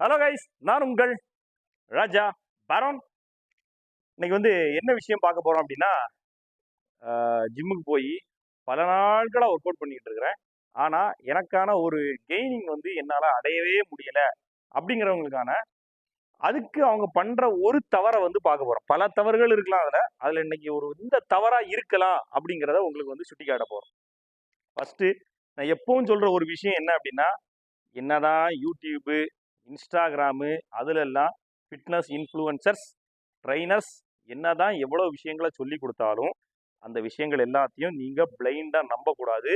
Hello guys நான் உங்கள் ராஜா பரம் இன்னைக்கு வந்து என்ன விஷயம் பார்க்க போறோம் அப்படின்னா ஜிம்முக்கு போய் பல நாட்களாக ஒர்க் அவுட் பண்ணிக்கிட்டு இருக்கிறேன். ஆனால் எனக்கான ஒரு கெய்னிங் வந்து என்னால் அடையவே முடியல அப்படிங்கிறவங்களுக்கான அதுக்கு அவங்க பண்ற ஒரு தவறை வந்து பார்க்க போறோம். பல தவறுகள் இருக்கலாம் அதில். அதில் இன்னைக்கு ஒரு இந்த தவறா இருக்கலாம் அப்படிங்கிறத உங்களுக்கு வந்து சுட்டி காட்ட போறோம். ஃபர்ஸ்ட் நான் எப்பவும் சொல்ற ஒரு விஷயம் என்ன அப்படின்னா என்னதான் யூடியூப்பு இன்ஸ்டாகிராமு அதிலெல்லாம் ஃபிட்னஸ் இன்ஃப்ளூயன்சர்ஸ் ட்ரைனர்ஸ் என்னதான் எவ்வளோ விஷயங்களை சொல்லி கொடுத்தாலும் அந்த விஷயங்கள் எல்லாத்தையும் நீங்கள் பிளைண்டாக நம்பக்கூடாது.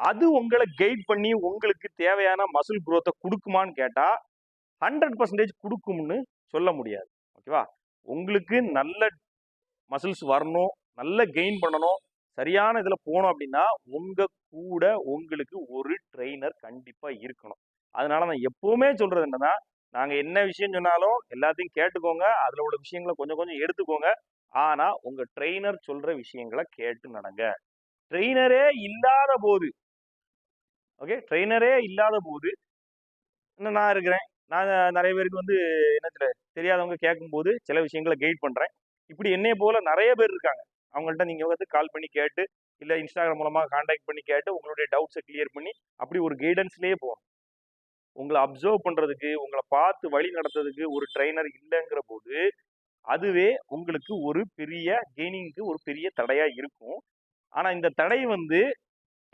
அது உங்களை கைட் பண்ணி உங்களுக்கு தேவையான மசில் குரோத்தை கொடுக்குமான்னு கேட்டால் ஹண்ட்ரட் பர்சன்டேஜ் கொடுக்கும்னு சொல்ல முடியாது. ஓகேவா? உங்களுக்கு நல்ல மசில்ஸ் வரணும் நல்ல கெயின் பண்ணணும். சரியான இதில் போனோம் அப்படின்னா உங்கள் கூட உங்களுக்கு ஒரு ட்ரெயினர் கண்டிப்பாக இருக்கணும். அதனால நான் எப்பவுமே சொல்றது என்னன்னா நாங்க என்ன விஷயம் சொன்னாலும் எல்லாத்தையும் கேட்டுக்கோங்க. அதுல உள்ள விஷயங்களை கொஞ்சம் கொஞ்சம் எடுத்துக்கோங்க. ஆனா உங்க ட்ரெயினர் சொல்ற விஷயங்களை கேட்டு நடங்க. ட்ரெயினரே இல்லாத போது ஓகே? ட்ரெயினரே இல்லாத போது இன்னும் நான் இருக்கிறேன். நான் நிறைய பேருக்கு வந்து என்ன தெரியாதவங்க கேட்கும்போது சில விஷயங்களை கைட் பண்றேன். இப்படி என்னைய போல நிறைய பேர் இருக்காங்க. அவங்கள்ட்ட நீங்க வந்து கால் பண்ணி கேட்டு இல்லை இன்ஸ்டாகிராம் மூலமாக காண்டாக்ட் பண்ணி கேட்டு உங்களுடைய டவுட்ஸை கிளியர் பண்ணி அப்படி ஒரு கைடன்ஸ்லேயே போகணும். உங்களை அப்சர்வ் பண்றதுக்கு உங்களை பார்த்து வழி நடத்துறதுக்கு ஒரு ட்ரைனர் இல்லைங்கிற போது அதுவே உங்களுக்கு ஒரு பெரிய கெய்னிங்க்கு ஒரு பெரிய தடையா இருக்கும். ஆனா இந்த தடை வந்து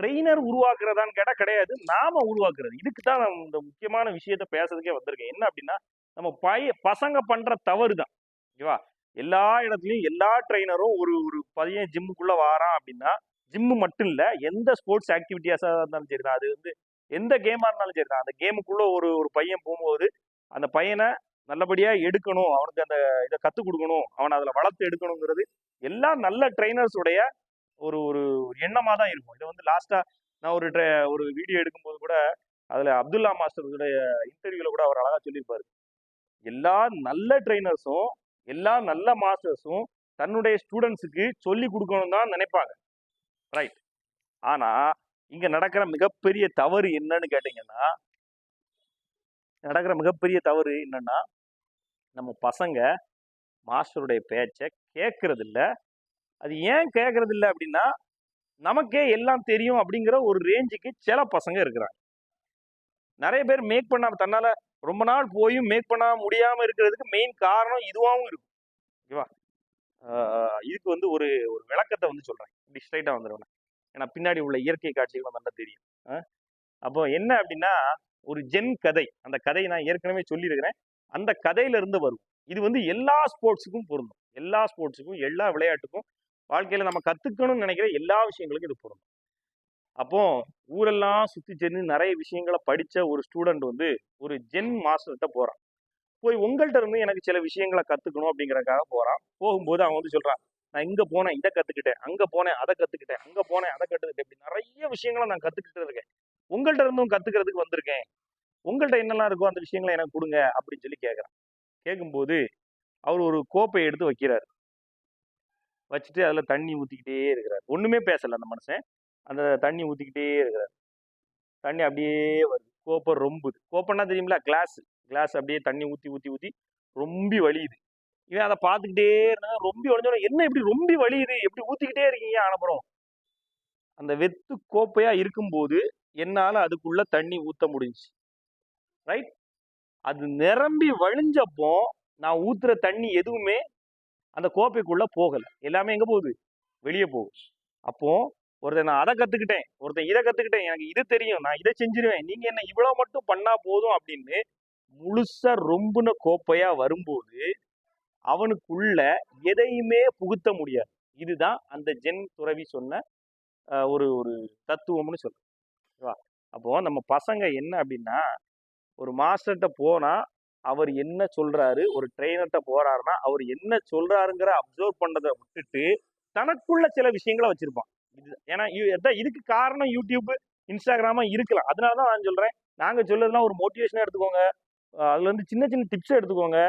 ட்ரெயினர் உருவாக்குறதான்னு கேட்டால் கிடையாது நாம உருவாக்குறது. இதுக்கு தான் நான் இந்த முக்கியமான விஷயத்த பேசுறதுக்கே வந்திருக்கேன். என்ன அப்படின்னா நம்ம பய பசங்க பண்ற தவறு தான் ஓகேவா? எல்லா இடத்துலையும் எல்லா ட்ரெயினரும் ஒரு ஒரு பையன் ஜிம்முக்குள்ள வாரான் அப்படின்னா ஜிம்மு மட்டும் இல்லை எந்த ஸ்போர்ட்ஸ் ஆக்டிவிட்டிஸா இருந்தாலும் சரி தான் அது வந்து எந்த கேமா இருந்தாலும் சரி தான் அந்த கேமுக்குள்ள ஒரு ஒரு பையன் போகும்போது அந்த பையனை நல்லபடியா எடுக்கணும். அவனுக்கு அந்த இதை கத்துக் கொடுக்கணும். அவனை அதுல வளர்த்து எடுக்கணுங்கிறது எல்லா நல்ல ட்ரைனர்ஸுடைய ஒரு ஒரு எண்ணமாக எண்ணமா தான் இருக்கும். இதை வந்து லாஸ்டா நான் ஒரு ட்ரை ஒரு வீடியோ எடுக்கும்போது கூட அதுல அப்துல்லா மாஸ்டருடைய இன்டர்வியூல கூட அவர் அழகா சொல்லியிருப்பாரு. எல்லா நல்ல ட்ரைனர்ஸும் எல்லா நல்ல மாஸ்டர்ஸும் தன்னுடைய ஸ்டூடெண்ட்ஸுக்கு சொல்லி கொடுக்கணும் தான் நினைப்பாங்க. ரைட் ஆனா இங்க நடக்கிற மிகப்பெரிய தவறு என்னன்னு கேட்டீங்கன்னா நடக்கிற மிகப்பெரிய தவறு என்னன்னா நம்ம பசங்க மாஸ்டருடைய பேச்சை கேட்கறது இல்லை அது ஏன் கேட்கறது இல்லை அப்படின்னா நமக்கே எல்லாம் தெரியும் அப்படிங்கிற ஒரு ரேஞ்சுக்கு சில பசங்க இருக்கிறாங்க. நிறைய பேர் மேக் பண்ணாம தன்னால ரொம்ப நாள் போயும் மேக் பண்ண முடியாம இருக்கிறதுக்கு மெயின் காரணம் இதுவாகவும் இருக்கும். ஓகேவா இதுக்கு வந்து ஒரு ஒரு விளக்கத்தை வந்து சொல்றேன். இப்படி ஸ்ட்ரைட்டா வந்துடுவேன் ஏன்னா பின்னாடி உள்ள இயற்கை காட்சிகள் நல்லா தெரியும். அப்போ என்ன அப்படின்னா ஒரு ஜென் கதை. அந்த கதையை நான் ஏற்கனவே சொல்லியிருக்கிறேன். அந்த கதையில இருந்து வரும். இது வந்து எல்லா ஸ்போர்ட்ஸுக்கும் பொருந்தும். எல்லா ஸ்போர்ட்ஸுக்கும் எல்லா விளையாட்டுக்கும் வாழ்க்கையில நம்ம கத்துக்கணும்னு நினைக்கிற எல்லா விஷயங்களுக்கும் இது பொருந்தும். அப்போ ஊரெல்லாம் சுற்றி சென்று நிறைய விஷயங்களை படிச்ச ஒரு ஸ்டூடெண்ட் வந்து ஒரு ஜென் மாஸ்டர்கிட்ட போகிறான் போய் உங்கள்கிட்ட இருந்து எனக்கு சில விஷயங்களை கத்துக்கணும் அப்படிங்கறதுக்காக போகிறான் போகும்போது அவன் வந்து சொல்கிறான் நான் இங்க போனேன் இதை கத்துக்கிட்டேன் அங்க போனேன் அதை கத்துக்கிட்டேன் அங்க போனேன் அதை கத்துக்கிட்டேன் இப்படி நிறைய விஷயங்களை நான் கத்துக்கிட்டு இருக்கேன். உங்கள்கிட்ட இருந்தும் கத்துக்கிறதுக்கு வந்திருக்கேன். உங்கள்கிட்ட என்னெல்லாம் இருக்கோ அந்த விஷயங்களை எனக்கு கொடுங்க அப்படின்னு சொல்லி கேட்குறான் கேட்கும்போது அவர் ஒரு கோப்பை எடுத்து வைக்கிறார். வச்சுட்டு அதில் தண்ணி ஊற்றிக்கிட்டே இருக்கிறார். ஒன்றுமே பேசலை அந்த மனுஷன். அந்த தண்ணி ஊற்றிக்கிட்டே இருக்கிறார். தண்ணி அப்படியே வருது. கோப்பை ரொம்புது. கோப்பைன்னா தெரியுமில கிளாஸ் கிளாஸ் அப்படியே தண்ணி ஊற்றி ஊற்றி ஊற்றி ரொம்பி வலியுது. இவன் அதை பார்த்துக்கிட்டே இருந்தா ரொம்பி உடஞ்சோட என்ன இப்படி ரொம்பி வலியுது எப்படி ஊத்திக்கிட்டே இருக்கீங்க? அனுப்புறோம் அந்த வெத்து கோப்பையா இருக்கும்போது என்னால அதுக்குள்ள தண்ணி ஊத்த முடிஞ்சுச்சு. ரைட் அது நிரம்பி வழிஞ்சப்போ நான் ஊத்துற தண்ணி எதுவுமே அந்த கோப்பைக்குள்ள போகல. எல்லாமே எங்க போகுது? வெளியே போகுது. அப்போ ஒருத்தன் நான் அதை கத்துக்கிட்டேன் ஒருத்தன் இதை கத்துக்கிட்டேன் எனக்கு இது தெரியும் நான் இதை செஞ்சிருவேன். நீங்க என்ன இவ்வளவு மட்டும் பண்ணா போதும் அப்படின்னு முழுசா ரொம்புன கோப்பையா வரும்போது அவனுக்குள்ள எதையுமே புகுத்த முடியாது. இதுதான் அந்த ஜென் துறவி சொன்ன ஒரு ஒரு தத்துவம்னு சொல்றேன். அப்போ நம்ம பசங்க என்ன அப்படின்னா ஒரு மாஸ்டர்கிட்ட போனா அவர் என்ன சொல்றாரு ஒரு ட்ரெயினர்கிட்ட போறாருன்னா அவர் என்ன சொல்றாருங்கிற அப்சர்வ் பண்ணதை விட்டுட்டு தனக்குள்ள சில விஷயங்களை வச்சிருப்பான். இது ஏன்னா இதுக்கு காரணம் யூடியூப் இன்ஸ்டாகிராமா இருக்கலாம். அதனால தான் நான் சொல்றேன். நாங்க சொல்றதுலாம் ஒரு மோட்டிவேஷனாக எடுத்துக்கோங்க. அதுல இருந்து சின்ன சின்ன டிப்ஸ் எடுத்துக்கோங்க.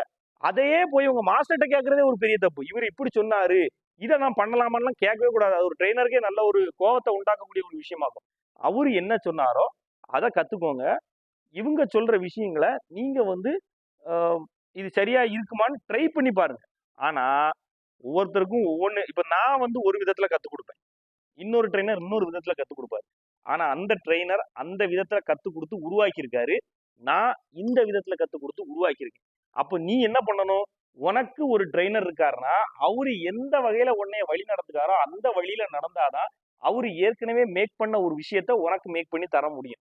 அதையே போய் உங்க மாஸ்டர்கிட்ட கேட்கறதே ஒரு பெரிய தப்பு. இவர் இப்படி சொன்னாரு. இதை நான் பண்ணலாமான்லாம் கேட்கவே கூடாது. அது ஒரு ட்ரெயினருக்கே நல்ல ஒரு கோவத்தை உண்டாக்கக்கூடிய ஒரு விஷயமாகும். அவர் என்ன சொன்னாரோ அதை கத்துக்கோங்க. இவங்க சொல்ற விஷயங்களை நீங்க வந்து ஆஹ், இது சரியா இருக்குமான்னு ட்ரை பண்ணி பாருங்க. ஆனா ஒவ்வொருத்தருக்கும் ஒவ்வொன்று இப்போ நான் வந்து ஒரு விதத்துல கற்றுக் கொடுப்பேன். இன்னொரு ட்ரெயினர் இன்னொரு விதத்துல கற்றுக் கொடுப்பாரு. ஆனா அந்த ட்ரெயினர் அந்த விதத்துல கற்றுக் கொடுத்து உருவாக்கியிருக்காரு. நான் இந்த விதத்துல கற்றுக் கொடுத்து உருவாக்கியிருக்கேன். அப்போ நீ என்ன பண்ணணும்? உனக்கு ஒரு ட்ரைனர் இருக்காருன்னா அவரு எந்த வகையில உன்னைய வழி நடத்துக்காரோ அந்த வழியில நடந்தாதான் அவரு ஏற்கனவே மேக் பண்ண ஒரு விஷயத்த உனக்கு மேக் பண்ணி தர முடியும்.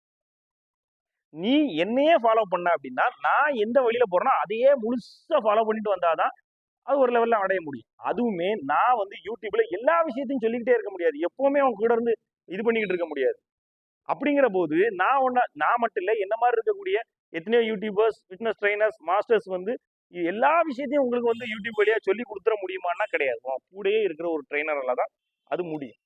நீ என்னையே ஃபாலோ பண்ண அப்படின்னா நான் எந்த வழியில போறேனோ அதையே முழுசா ஃபாலோ பண்ணிட்டு வந்தாதான் அது ஒரு லெவல்ல அடைய முடியும். அதுவுமே நான் வந்து யூடியூப்ல எல்லா விஷயத்தையும் சொல்லிக்கிட்டே இருக்க முடியாது. எப்பவுமே அவங்க கூட இருந்து இது பண்ணிக்கிட்டு இருக்க முடியாது. அப்படிங்கிற போது நான் ஒன்னா நான் மட்டும் இல்லை என்ன மாதிரி இருக்கக்கூடிய எத்தனையோ யூடியூபர்ஸ் ஃபிட்னஸ் ட்ரைனர்ஸ் மாஸ்டர்ஸ் வந்து எல்லா விஷயத்தையும் உங்களுக்கு வந்து யூடியூப் வழியாக சொல்லி கொடுத்துட முடியுமான்னா கிடையாது. கூடயே இருக்கிற ஒரு ட்ரைனரால தான் அது முடியும்.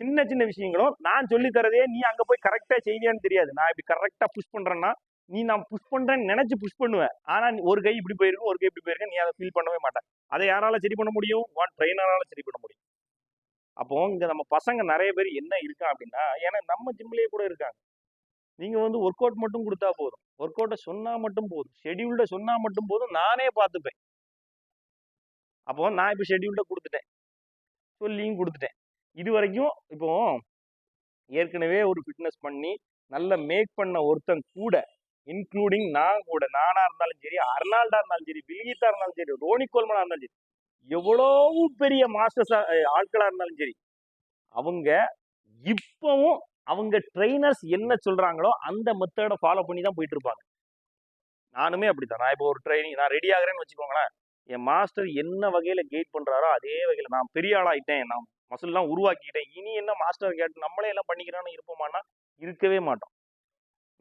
சின்ன சின்ன விஷயங்களும் நான் சொல்லி தரதே நீ அங்கே போய் கரெக்டாக செய்வியான்னு தெரியாது. நான் இப்படி கரெக்டாக புஷ் பண்ணுறேன்னா நீ நான் புஷ் பண்ணுறேன்னு நினச்சி புஷ் பண்ணுவேன். ஆனால் நீ ஒரு கை இப்படி போயிருக்கும் ஒரு கை இப்படி போயிருக்கேன் நீ அதை ஃபீல் பண்ணவே மாட்டேன் அதை யாரால சரி பண்ண முடியும்? ஒன் ட்ரைனரால சரி பண்ண முடியும். அப்போ இங்கே நம்ம பசங்க நிறைய பேர் என்ன இருக்கா அப்படின்னா ஏன்னா நம்ம ஜிம்லேயே கூட இருக்காங்க. நீங்க வந்து ஒர்க் அவுட் மட்டும் கொடுத்தா போதும். ஒர்க் அவுட்டை சொன்னா மட்டும் போதும். ஷெடியூல்ட சொன்னா மட்டும் போதும். நானே பார்த்துப்பேன். அப்போ நான் இப்போ ஷெடியூல்ட கொடுத்துட்டேன். சொல்லியும் கொடுத்துட்டேன். இது வரைக்கும் இப்போ ஏற்கனவே ஒரு ஃபிட்னஸ் பண்ணி நல்ல மேக் பண்ண ஒருத்தன் கூட இன்க்ளூடிங் நான் கூட நானா இருந்தாலும் சரி அர்னால்டா இருந்தாலும் சரி பில்கித்தா இருந்தாலும் சரி ரோனி கோல்மனா இருந்தாலும் சரி எவ்வளவு பெரிய மாஸ்டர்ஸ் ஆட்களா இருந்தாலும் சரி அவங்க இப்பவும் அவங்க ட்ரைனர்ஸ் என்ன சொல்றாங்களோ அந்த மெத்தடை ஃபாலோ பண்ணி தான் போயிட்டு இருப்பாங்க நானுமே அப்படித்தான். நான் இப்போ ஒரு ட்ரைனிங் நான் ரெடி ஆகிறேன்னு வச்சுக்கோங்களேன். என் மாஸ்டர் என்ன வகையில கைட் பண்றாரோ அதே வகையில நான் பெரிய ஆளாயிட்டேன் நான் மசில்லாம் உருவாக்கிட்டேன். இனி என்ன மாஸ்டர் கேட்டு நம்மளே எல்லாம் பண்ணிக்கிறான்னு இருப்போமானா இருக்கவே மாட்டோம்.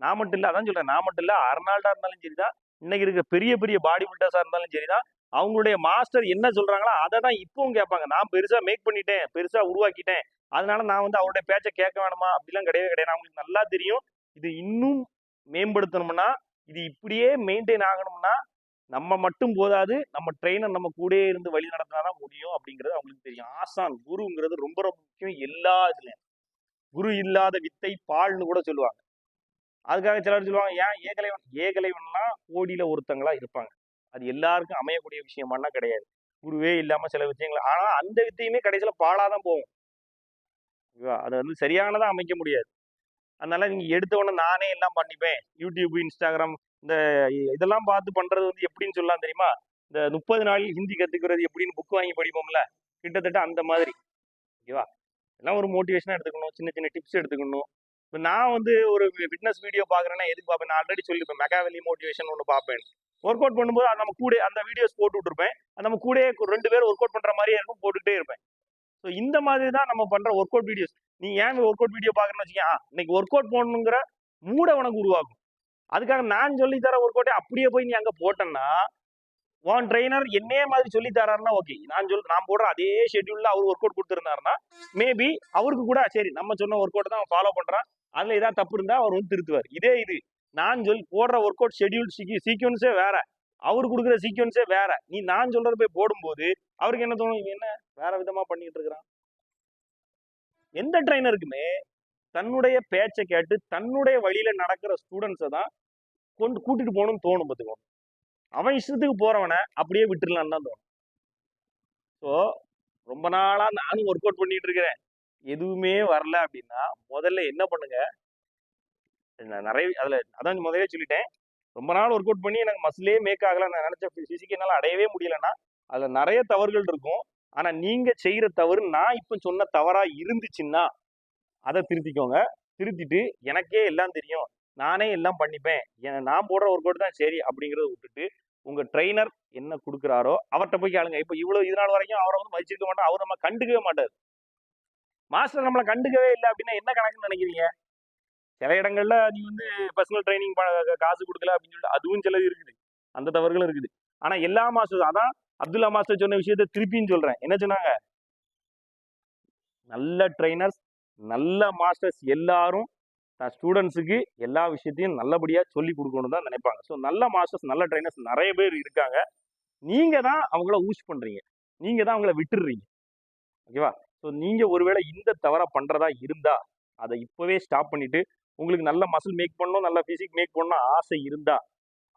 நான் மட்டும் இல்லை அதான் சொல்றேன். நான் மட்டும் இல்லை அர்னால்டா இருந்தாலும் சரிதான். இன்னைக்கு இருக்க பெரிய பெரிய பாடி பில்டர்ஸா இருந்தாலும் சரிதான். அவங்களுடைய மாஸ்டர் என்ன சொல்றாங்களோ அதை தான் இப்பவும் கேட்பாங்க. நான் பெருசா மேக் பண்ணிட்டேன் பெருசா உருவாக்கிட்டேன். அதனால நான் வந்து அவருடைய பேச்சை கேட்க வேணுமா? அப்படிலாம் கிடையவே கிடையாது. அவங்களுக்கு நல்லா தெரியும். இது இன்னும் மேம்படுத்தணும்னா இது இப்படியே மெயின்டைன் ஆகணும்னா நம்ம மட்டும் போதாது. நம்ம ட்ரெயினர் நம்ம கூடயே இருந்து வழி நடத்தினாதான் முடியும் அப்படிங்கிறது அவங்களுக்கு தெரியும். ஆசான் குருங்கிறது ரொம்ப ரொம்ப முக்கியம் எல்லா இதுலயும். குரு இல்லாத வித்தை பால்னு கூட சொல்லுவாங்க. அதுக்காக சிலர் சொல்லுவாங்க ஏன் ஏகலைவன்? ஏகலைவன்லாம் கோடியில ஒருத்தங்களா இருப்பாங்க. அது எல்லாருக்கும் அமையக்கூடிய விஷயமானா கிடையாது. குருவே இல்லாம சில விஷயங்கள் ஆனா அந்த வித்தையுமே கடைசியில பாழாதான் போகும். அது அதை வந்து சரியானதா அமைக்க முடியாது. அதனால நீங்க எடுத்த உடனே நானே எல்லாம் பண்ணிப்பேன். யூடியூப் இன்ஸ்டாகிராம் இந்த இதெல்லாம் பார்த்து பண்றது வந்து எப்படின்னு சொல்லலாம் தெரியுமா? இந்த முப்பது நாளில் ஹிந்தி கத்துக்கிறது எப்படின்னு புக் வாங்கி படிப்போம்ல? கிட்டத்தட்ட அந்த மாதிரி. ஓகேவா எல்லாம் ஒரு மோட்டிவேஷனா எடுத்துக்கணும். சின்ன சின்ன டிப்ஸ் எடுத்துக்கணும். இப்போ நான் வந்து ஒரு ஃபிட்னஸ் வீடியோ பார்க்குறேன்னா எதுக்கு பார்ப்பேன்? நான் ஆல்ரெடி சொல்லியிருப்பேன். மெகாவெலி மோட்டிவேஷன் ஒன்று பார்ப்பேன். ஒர்க் அவுட் பண்ணும்போது அது நம்ம கூட அந்த வீடியோஸ் போட்டு விட்டுருப்பேன். நம்ம கூட ரெண்டு பேரும் ஒர்க் அவுட் பண்ணுற மாதிரியே இருக்கும் போட்டுக்கிட்டே இருப்பேன். ஸோ இந்த மாதிரி தான் நம்ம பண்ணுற ஒர்க் அவுட் வீடியோஸ் நீ ஏன் ஒர்க் அவுட் வீடியோ பார்க்குறேன்னு வச்சுக்கேன் இன்னைக்கு ஒர்க் அவுட் போடணுங்கிற மூடை உனக்கு உருவாக்கும். அதுக்காக நான் சொல்லி தர ஒர்க் அவுட்டே அப்படியே போய் நீ அங்கே போட்டேன்னா உன் ட்ரெயினர் என்னே மாதிரி சொல்லி தராருன்னா ஓகே நான் சொல் நான் போடுற அதே ஷெட்யூல்ல அவர் ஒர்க் அவுட் கொடுத்துருந்தாருன்னா மேபி அவருக்கு கூட சரி நம்ம சொன்ன ஒர்க் அவுட் தான் அவன் ஃபாலோ பண்றான். அதுல ஏதாவது தப்பு இருந்தா அவர் வந்து திருத்துவார். இதே இது. நான் சொல் போடுற ஒர்க் அவுட் ஷெட்யூல் சீக்வன்ஸே வேற. அவர் கொடுக்குற சீக்வன்ஸே வேற. நீ நான் சொல்ற போய் போடும்போது அவருக்கு என்ன தோணும்? இவன் என்ன வேற விதமா பண்ணிட்டு இருக்கிறான்? எந்த ட்ரைனருக்குமே தன்னுடைய பேச்சை கேட்டு தன்னுடைய வழியில நடக்கிற ஸ்டூடெண்ட்ஸை தான் கொண்டு கூட்டிட்டு போகணும்னு தோணும் பார்த்துக்கோங்க அவன் இஷ்டத்துக்கு போறவனை அப்படியே விட்டுறலான்னு தான் தோணும். ஸோ ரொம்ப நாளா நானும் ஒர்க் அவுட் பண்ணிட்டு இருக்கிறேன். எதுவுமே வரல அப்படின்னா முதல்ல என்ன பண்ணுங்க? நான் நிறைய அதுல அதான் முதலே சொல்லிட்டேன். ரொம்ப நாள் ஒர்க் அவுட் பண்ணி எனக்கு மசிலே மேக் ஆகல. நான் நினைச்ச பிசிக்கு என்னால அடையவே முடியலன்னா அதுல நிறைய தவறுகள் இருக்கும். ஆனா நீங்க செய்யற தவறு நான் இப்ப சொன்ன தவறா இருந்துச்சுன்னா அதை திருத்திக்கோங்க. திருத்திட்டு எனக்கே எல்லாம் தெரியும். நானே எல்லாம் பண்ணிப்பேன். என- நான் போடுற ஒர்க் அவுட் தான் சரி அப்படிங்கறத விட்டுட்டு உங்க ட்ரைனர் என்ன கொடுக்குறாரோ அவர்கிட்ட போய் கேளுங்க. இப்போ இவ்வளவு இது நாள் வரைக்கும் அவரை வந்து மதிச்சிருக்க மாட்டோம். அவர் நம்ம கண்டுக்கவே மாட்டார். மாஸ்டர் நம்மளை கண்டுக்கவே இல்லை அப்படின்னா என்ன கணக்குன்னு நினைக்கிறீங்க? சில இடங்கள்ல நீ வந்து பர்சனல் ட்ரைனிங் காசு கொடுக்கல அப்படின்னு சொல்லிட்டு அதுவும் சிலது இருக்குது. அந்த தவறுகளும் இருக்குது. ஆனா எல்லா மாஸ்டர் அதான் அப்துல்லா மாஸ்டர் சொன்ன விஷயத்த திருப்பின்னு சொல்றேன். என்ன சொன்னாங்க? நல்ல ட்ரைனர்ஸ் நல்ல மாஸ்டர்ஸ் எல்லாரும் தான் ஸ்டூடெண்ட்ஸுக்கு எல்லா விஷயத்தையும் நல்லபடியாக சொல்லி கொடுக்கணும் தான் நினைப்பாங்க. ஸோ நல்ல மாஸ்டர்ஸ் நல்ல ட்ரைனர்ஸ் நிறைய பேர் இருக்காங்க. நீங்கள் தான் அவங்கள ஊஸ் பண்ணுறீங்க நீங்கள் தான் அவங்கள விட்டுடுறீங்க ஓகேவா ஸோ நீங்கள் ஒருவேளை இந்த தவறை பண்ணுறதா இருந்தா அதை இப்போவே ஸ்டாப் பண்ணிவிட்டு உங்களுக்கு நல்ல மசில் மேக் பண்ணணும் நல்ல ஃபிசிக் மேக் பண்ணணும் ஆசை இருந்தா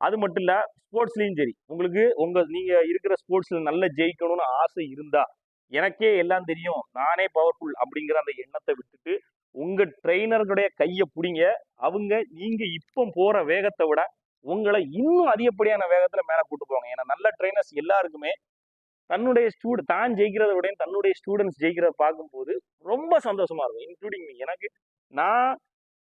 அது மட்டும் இல்லை ஸ்போர்ட்ஸ்லேயும் சரி. உங்களுக்கு உங்கள் நீங்கள் இருக்கிற ஸ்போர்ட்ஸில் நல்ல ஜெயிக்கணும்னு ஆசை இருந்தால் எனக்கே எல்லாம் தெரியும். நானே பவர்ஃபுல் அப்படிங்கிற அந்த எண்ணத்தை விட்டுட்டு உங்க ட்ரெயினர்களுடைய கையை பிடிங்க. அவங்க நீங்க இப்போ போற வேகத்தை விட உங்களை இன்னும் அதிகப்படியான வேகத்துல மேல கூட்டு போவாங்க. ஏன்னா நல்ல ட்ரைனர்ஸ் எல்லாருக்குமே தன்னுடைய ஸ்டூட் தான் ஜெயிக்கிறத விட தன்னுடைய ஸ்டூடெண்ட்ஸ் ஜெயிக்கிறத பார்க்கும்போது ரொம்ப சந்தோஷமா இருக்கும். இன்க்ளூடிங் மீ எனக்கு நான்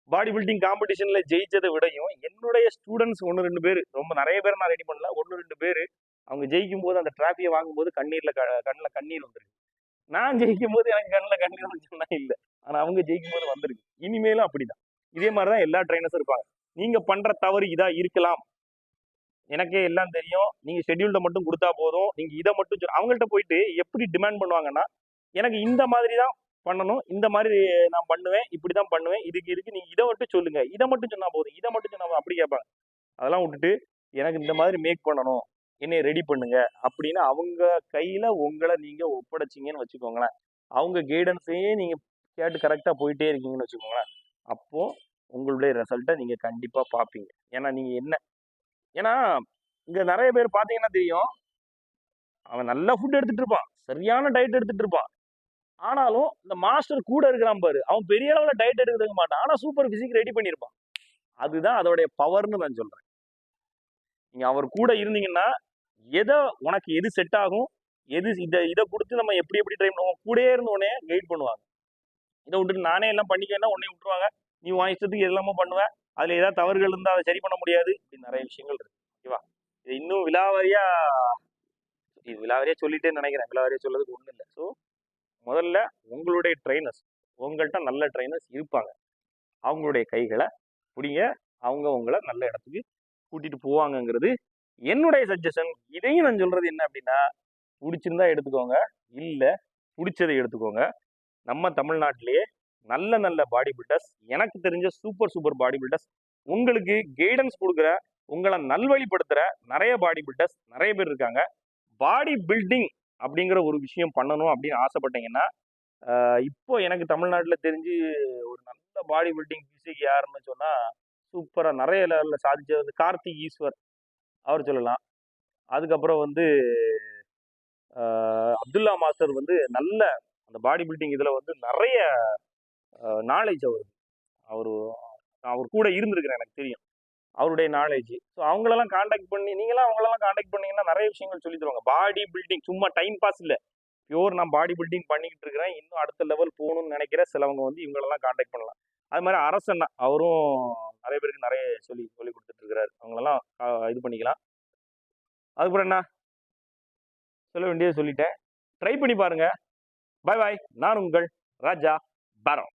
பாடி பில்டிங் காம்படிஷன்ல ஜெயிச்சதை விடையும் என்னுடைய ஸ்டூடெண்ட்ஸ் ஒன்று ரெண்டு பேர் ரொம்ப நிறைய பேர் நான் ரெடி பண்ணல. ஒன்று ரெண்டு பேர் அவங்க ஜெயிக்கும் போது அந்த டிராஃபியை வாங்கும்போது கண்ணீர்ல க கண்ணில் கண்ணீர் வந்துருக்கு நான் ஜெயிக்கும் போது எனக்கு கண்ணில் கண்ணீர் வந்துச்சுன்னா இல்லை. ஆனால் அவங்க ஜெயிக்கும் போது வந்திருக்கு இனிமேலும் அப்படிதான். இதே மாதிரி தான் எல்லா ட்ரைனர்ஸும் இருப்பாங்க. நீங்க பண்ற தவறு இதா இருக்கலாம். எனக்கே எல்லாம் தெரியும். நீங்க ஷெட்யூல்ட மட்டும் கொடுத்தா போதும். நீங்க இதை மட்டும் சொல்~ அவங்கள்ட்ட போயிட்டு எப்படி டிமாண்ட் பண்ணுவாங்கன்னா எனக்கு இந்த மாதிரி தான் பண்ணணும். இந்த மாதிரி நான் பண்ணுவேன். இப்படி தான் பண்ணுவேன். இதுக்கு இதுக்கு நீங்க இதை மட்டும் சொல்லுங்க. இதை மட்டும் சொன்னா போதும். இதை மட்டும் சொன்னா போதும். அப்படி கேட்பாங்க. அதெல்லாம் விட்டுட்டு எனக்கு இந்த மாதிரி மேக் பண்ணணும். என்னை ரெடி பண்ணுங்க. அப்படின்னு அவங்க கையில உங்களை நீங்க ஒப்படைச்சிங்கன்னு வச்சுக்கோங்களேன். அவங்க கைடன்ஸையே நீங்க கேட்டு கரெக்டா போயிட்டே இருக்கீங்கன்னு வச்சுக்கோங்களேன். அப்போ உங்களுடைய ரிசல்ட்டை நீங்க கண்டிப்பா பார்ப்பீங்க ஏன்னா நீங்க என்ன ஏன்னா இங்க நிறைய பேர் பாத்தீங்கன்னா தெரியும். அவன் நல்ல ஃபுட் எடுத்துட்டு இருப்பான். சரியான டயட் எடுத்துட்டு இருப்பான். ஆனாலும் இந்த மாஸ்டர் கூட இருக்கிறான் பாரு. அவன் பெரிய அளவில் டயட் எடுக்க மாட்டான். ஆனால் சூப்பர் பிசிக் ரெடி பண்ணியிருப்பான். அதுதான் அதோடைய பவர்னு நான் சொல்றேன். நீங்க அவர் கூட இருந்தீங்கன்னா எதை உனக்கு எது செட் ஆகும் எது இதை இதை கொடுத்து நம்ம எப்படி எப்படி ட்ரை பண்ணுவோம் கூடயே இருந்தோடனே கைட் பண்ணுவாங்க. இதை விட்டுட்டு நானே எல்லாம் பண்ணிக்கன்னா உடனே விட்டுருவாங்க. நீ உன் இஷ்டத்துக்கு எல்லாமே பண்ணுவேன் அதில் ஏதாவது தவறுகள் இருந்தால் அதை சரி பண்ண முடியாது இப்படி நிறைய விஷயங்கள் இருக்கு. ஓகேவா இது இன்னும் விலாவாரியா இது விலாவாரியா சொல்லிட்டே நினைக்கிறேன். விலாவாரியா சொல்லதுக்கு ஒன்றும் இல்லை. ஸோ முதல்ல உங்களுடைய ட்ரைனர்ஸ் உங்கள்கிட்ட நல்ல ட்ரைனர்ஸ் இருப்பாங்க. அவங்களுடைய கைகளை பிடிங்க. அவங்க உங்களை நல்ல இடத்துக்கு கூட்டிட்டு போவாங்கங்கிறது என்னுடைய சஜஷன் இதையும் நான் சொல்றது என்ன அப்படின்னா பிடிச்சிருந்தா எடுத்துக்கோங்க. இல்லை பிடிச்சதை எடுத்துக்கோங்க. நம்ம தமிழ்நாட்டிலேயே நல்ல நல்ல பாடி பில்டர்ஸ் எனக்கு தெரிஞ்ச சூப்பர் சூப்பர் பாடி பில்டர்ஸ் உங்களுக்கு கைடன்ஸ் கொடுக்குற உங்களை நல்வழிப்படுத்துகிற நிறைய பாடி பில்டர்ஸ் நிறைய பேர் இருக்காங்க. பாடி பில்டிங் அப்படிங்கிற ஒரு விஷயம் பண்ணணும் அப்படின்னு ஆசைப்பட்டீங்கன்னா இப்போ எனக்கு தமிழ்நாட்டில் தெரிஞ்சு ஒரு நல்ல பாடி பில்டிங் பிசிக் யாருன்னு சொன்னால் சூப்பராக நிறைய லெவலில் சாதிச்சது வந்து கார்த்திக் ஈஸ்வர். அவர் சொல்லலாம். அதுக்கப்புறம் வந்து அப்துல்லா மாஸ்டர் வந்து நல்ல அந்த பாடி பில்டிங் இதில் வந்து நிறைய நாலேஜ் அவருக்கு அவர். அவர் கூட இருந்திருக்கிறேன் எனக்கு தெரியும். அவருடைய நாலேஜ் ஸோ அவங்களெல்லாம் காண்டாக்ட் பண்ணி நீங்களாம் அவங்களெல்லாம் காண்டாக்ட் பண்ணீங்கன்னா நிறைய விஷயங்கள் சொல்லி தருவாங்க. பாடி பில்டிங் சும்மா டைம் பாஸ் இல்லை. பியூர் நான் பாடி பில்டிங் பண்ணிக்கிட்டு இருக்கிறேன். இன்னும் அடுத்த லெவல் போகணும்னு நினைக்கிற சிலவங்க வந்து இவங்களெல்லாம் காண்டாக்ட் பண்ணலாம். அது மாதிரி அரசன் அவரும் நிறைய பேருக்கு நிறைய சொல்லி சொல்லி கொடுத்துட்டு இருக்கிறாரு. அவங்களெல்லாம் இது பண்ணிக்கலாம். அதுக்கப்புறம் என்ன? சொல்ல வேண்டியது சொல்லிட்டேன். ட்ரை பண்ணி பாருங்க. பாய் பாய் நான் உங்கள் ராஜா பரம்